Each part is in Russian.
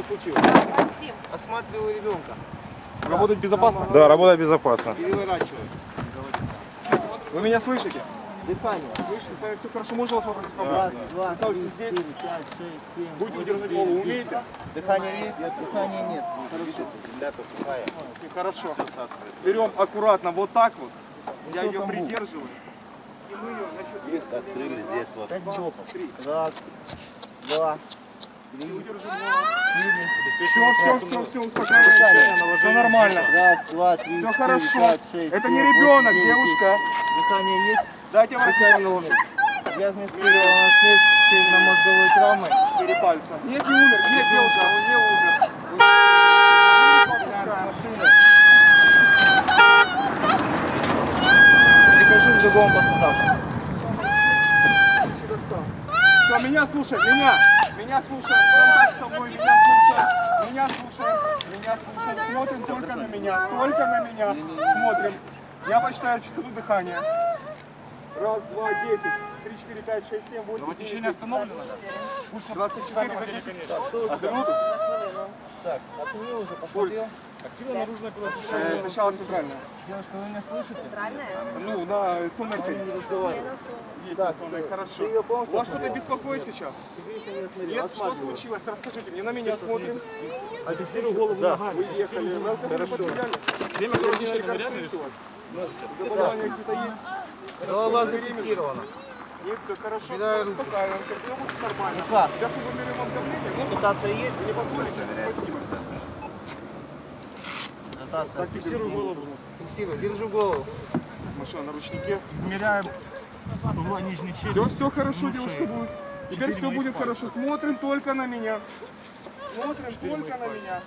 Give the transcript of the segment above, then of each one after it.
Что случилось? Максим, Осматриваю ребенка. Работать безопасно? Да, работа безопасна. Переворачиваю. Вы меня слышите? Дыхание. Слышите, с вами все хорошо. Можно вас попросить Раз, помочь? два, Представьте, три, здесь. четыре, пять, шесть, семь. Будете восемь, держать голову, умеете? Дыхание есть? Дыхания нет. Земля-то сухая. И Хорошо. Берем аккуратно вот так вот. Я ее придерживаю. И мы ее на счет Есть, открыли здесь вот. Раз, два. Все, все, все, все, успокаивайтесь. Все нормально. Раз, два, три, Все хорошо. Это не ребенок, девушка. Дыхание есть? Дайте нет. Диагностирована смерть черепно-мозговой травмы. Четыре пальца. Нет, не умер. Нет, девушка, он не умер. С. Прикажу к другому пострадавшему. Все, меня слушай, меня. Меня слушай. Контакт со мной, меня слушай. Меня слушай. Меня слушай. Смотрим только на меня. Только на меня. Смотрим. Я посчитаю часовое дыхание. Раз, два, десять. Три, четыре, пять, шесть, семь, восемь, девять, остановлено? десять. 24 за 10. А за минуту? Так, оценил уже, посмотрел. Активно наружное кровотечение. Э, сначала центральная. Девушка, вы меня слышите? центральная? Ну, да, с Он СНРК. не разговаривает. Есть Так, СНРК, хорошо. ты ее полностью Вас что-то осмотрел? беспокоит сейчас? Нет, что случилось? Расскажите мне, на меня смотрим. Зафиксируй голову ногами. Вы ехали, вы алкоголь потеряли? Время кровотечения Лекарства реально есть у вас? Заболевания какие-то есть? Голова зафиксирована. Нет, все хорошо, все, успокаиваемся, все будет нормально. Ну как? Сейчас мы вымерим вам давление, ну, Ротация есть? не позволите? Спасибо. Ротация. Фиксируй голову. Фиксирую. Держу голову. Машина на ручнике. Измеряем угла нижней Все, челюсти. все хорошо, Ну, девушка шея. будет. Теперь все будет пальца. хорошо. Смотрим только на меня. Смотрим только на пальца. меня.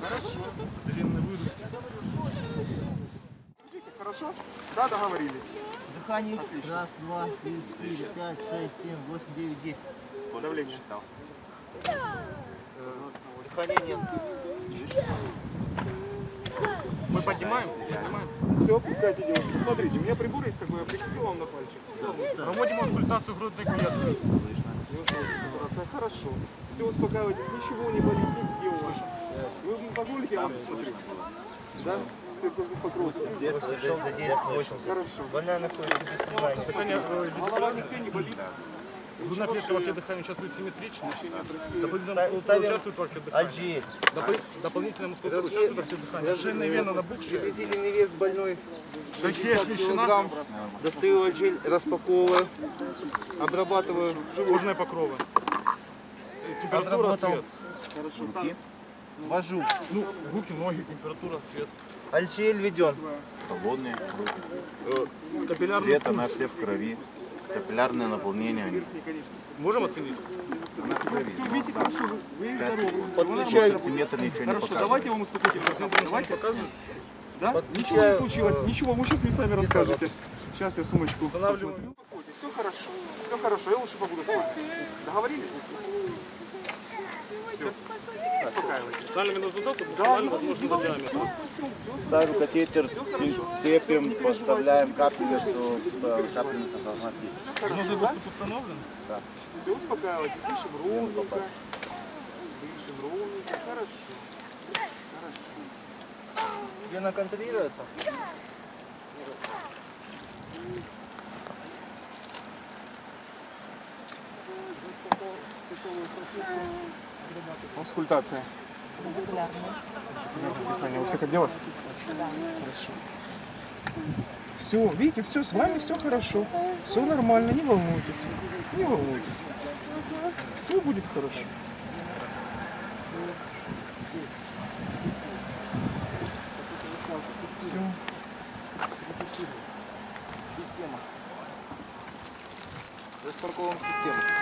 Хорошо. Длинные выдохи. Смотрите, Хорошо? Да, договорились. Дыхание. Раз, два, три, четыре, пять, шесть, семь, восемь, девять, десять. Давление. Дыхания нет. Мы поднимаем? Поднимаем. Все, опускайте, девушка. Смотрите, у меня прибор есть такой, я прикрепил вам на пальчик. Проводим аскультацию грудной клетки. Хорошо. Все, успокаивайтесь, ничего не болит, нигде у вас. Вы позволите, я вас осмотрю? Да? Циркожных покровов. Действие задействовано 80. Хорошо. Больная находится без сознания. Голова нигде не болит. Грудная клетка во дыхания участвует симметрично. Дополнительная мускулатура участвует. Альджи. Допол- Дополнительная мускулатура участвует во ртах дыхания. Шейная вена набухшая. Измерительный вес больной Трахея 60 смещена. килограмм. Достаю альджель, распаковываю, обрабатываю. Кожные покровы. Температура, цвет. Хорошо. Вожу. Ну, руки, ноги, температура, цвет. Альджель введен. Свободные, Капиллярный цвета пульс. на все в крови, капиллярное наполнение. Можем оценить? Подключаю. Сантиметр ничего не Хорошо, давайте вам успокоительный посмотрю. Давайте. Да? Ничего не случилось. Ничего, вы сейчас мне сами расскажете. Сейчас я сумочку посмотрю. Все хорошо. Все хорошо, я лучше побуду с вами. Договорились? Все. Специальную венозатацию Да, максимально все Ставим катетер, цепим, поставляем капельницу, переживайте. капельницу травматит. Нужный да? доступ установлен? Все, успокаивайтесь, дышим ровненько. Дышим ровненько, хорошо. Хорошо. Вена контролируется. Консультация. Дыхание у всех отделов? Хорошо. Все, видите, все, с вами все хорошо. Все нормально, не волнуйтесь. Не волнуйтесь. Все будет хорошо. Все. Распарковываем систему.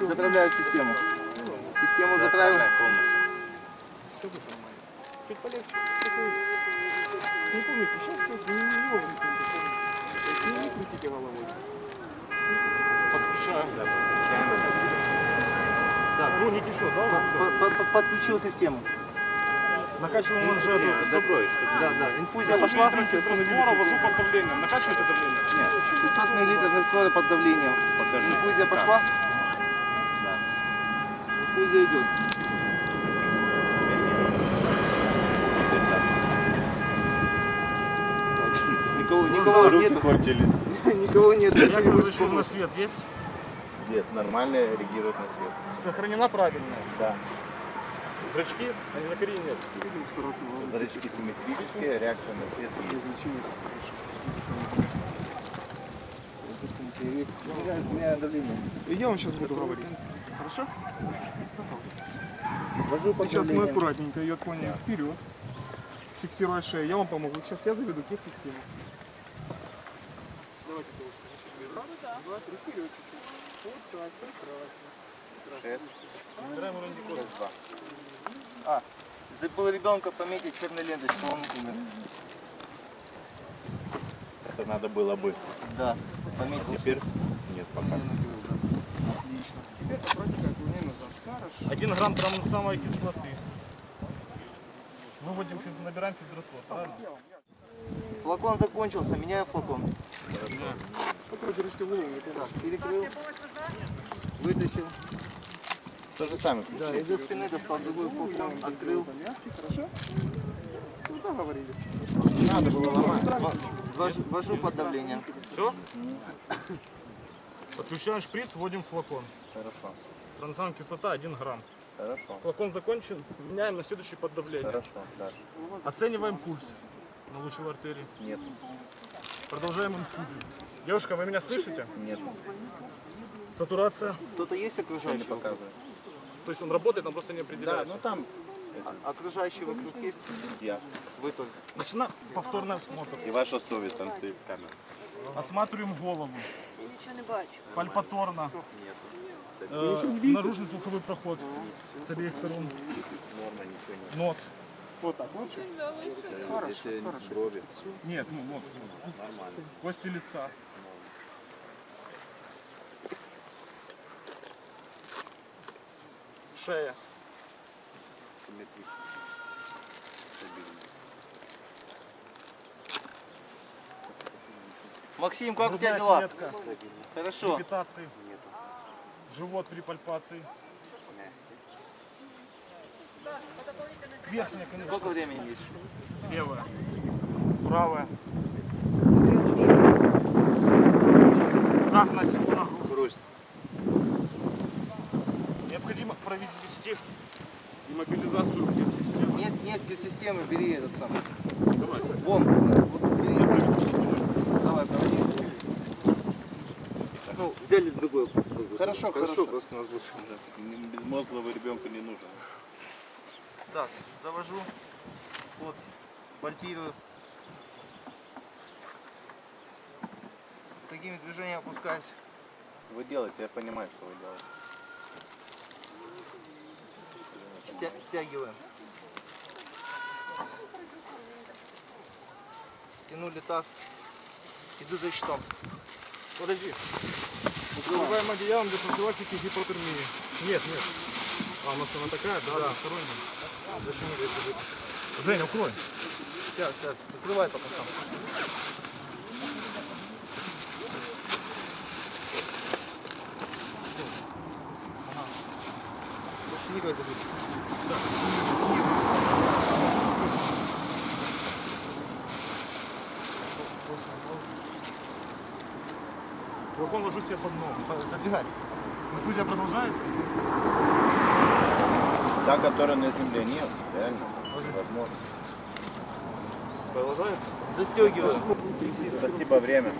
Заправляю систему. Систему заправил. Чуть полегче. Не помните, сейчас все, не, не есть не, не крутите головой. Подключаем. Так, Руник еще, да? Под- под- под- Подключил систему. Накачиваем Закроешь, что Да, да. Инфузия Я пошла. пошла раствора, вожу под давлением. Накачивайте давление. 500 мл раствора под давлением. Покажи. Инфузия пошла? Да. Инфузия идет. Никого, никого Руки нету. кончились. Никого нету. Реакция разрешена на свет есть? Нет, нормально реагирует на свет. Сохранена правильная. Да. Зрачки, они на коре нет. Зрачки симметрические, реакция на свет есть. И я вам сейчас буду говорить. Хорошо? Сейчас мы аккуратненько ее отклоняем вперед. Фиксируя шею. Я вам помогу. Сейчас я заведу кек-систему. Давайте девушка, раз, два, три, вперед чуть-чуть. Вот так, прекрасно. Шесть, Собираем уровень кода. шесть, два. А, забыл ребенка пометить черной ленточкой, он умер. Это надо было бы. Да, пометил. Теперь нет пока. Отлично. Теперь назад. Хорошо. Один грамм трамансамой кислоты. Выводим, набираем физраствор, правильно? Флакон закончился, меняю флакон. Только держите голову, не Так, перекрыл. Вытащил. То же самое Да, из-за спины достал другой флакон, открыл. Хорошо? Все, договорились. Надо было ломать. Во- Вожу, вожу под давлением. Все? Подключаем шприц, вводим флакон. Хорошо. Трансамная кислота 1 грамм. Хорошо. Флакон закончен, меняем на следующий под давлением. Хорошо. Да. Оцениваем пульс на лучевой артерии. Нет. Продолжаем инфузию. Девушка, вы меня слышите? Нет. Сатурация. Кто-то есть Что не окружающий? показывает. То есть он работает, он просто не Да, определяется. ну там А- Окружающий вокруг есть? я. Вы только. Начинаем повторный осмотр. И ваша совесть там стоит с камерой. Осматриваем голову. Нічого не бачу. Пальпаторно. Нет. Э, наружный слуховой проход с обеих сторон. Норма, ничего нет. Нос. Вот так, лучше? Если брови. Нет, ну нос. Нормально. Кости лица. Шея. Максим, как у тебя Грудная дела? клетка. Хорошо. Пальпитации. Живот при пальпации. Верхняя конечность. Сколько времени есть? Левая. Правая. Газ на силу нагрузки. Грусть. Необходимо провести иммобилизацию медсистемы. Нет, нет, системы, бери этот самый. Давай. Вон, вот, бери. Давай, проводи. Ну, взяли другой. Хорошо, хорошо. просто нас лучше. Безмозглого ребенка не нужен. Так, завожу. Вот, пальпирую. Такими движениями опускаюсь. Вы делаете, я понимаю, что вы делаете. Стя- стягиваем. Тянули таз. Иду за щитом. Подожди. Укрываем одеялом для профилактики гипотермии. Нет, нет. А, у нас она такая, да, да. Женя, укрой. Сейчас, сейчас. Укрывай пока сам. Никак забудь. Флакон ложу себе под ногу. Забегай. Инфузия продолжается? Та, которая на земле, нет, реально, возможно. Продолжается? Застегиваю. Спасибо, время.